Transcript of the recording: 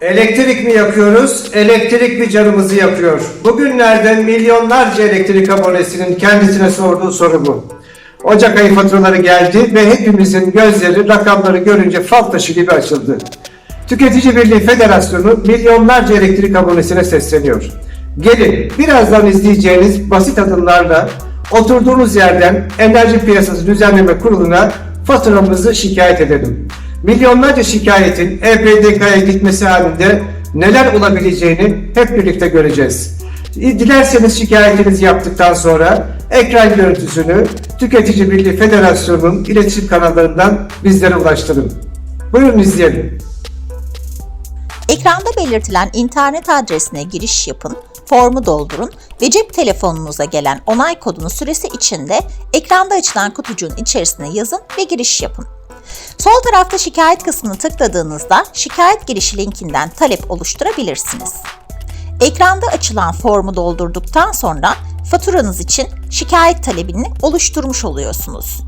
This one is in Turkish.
Elektrik mi yakıyoruz? Elektrik mi canımızı yakıyor? Bugünlerde milyonlarca elektrik abonesinin kendisine sorduğu soru bu. Ocak ayı faturaları geldi ve hepimizin gözleri rakamları görünce fal taşı gibi açıldı. Tüketici Birliği Federasyonu milyonlarca elektrik abonesine sesleniyor. Gelin birazdan izleyeceğiniz basit adımlarla oturduğunuz yerden Enerji Piyasası Düzenleme Kurulu'na faturamızı şikayet edelim. Milyonlarca şikayetin E EPDK'ya gitmesi halinde neler olabileceğini hep birlikte göreceğiz. Dilerseniz şikayetinizi yaptıktan sonra ekran görüntüsünü Tüketici Birliği Federasyonu'nun iletişim kanallarından bizlere ulaştırın. Buyurun izleyelim. Ekranda belirtilen internet adresine giriş yapın, formu doldurun ve cep telefonunuza gelen onay kodunu süresi içinde ekranda açılan kutucuğun içerisine yazın ve giriş yapın. Sol tarafta şikayet kısmını tıkladığınızda şikayet girişi linkinden talep oluşturabilirsiniz. Ekranda açılan formu doldurduktan sonra faturanız için şikayet talebini oluşturmuş oluyorsunuz.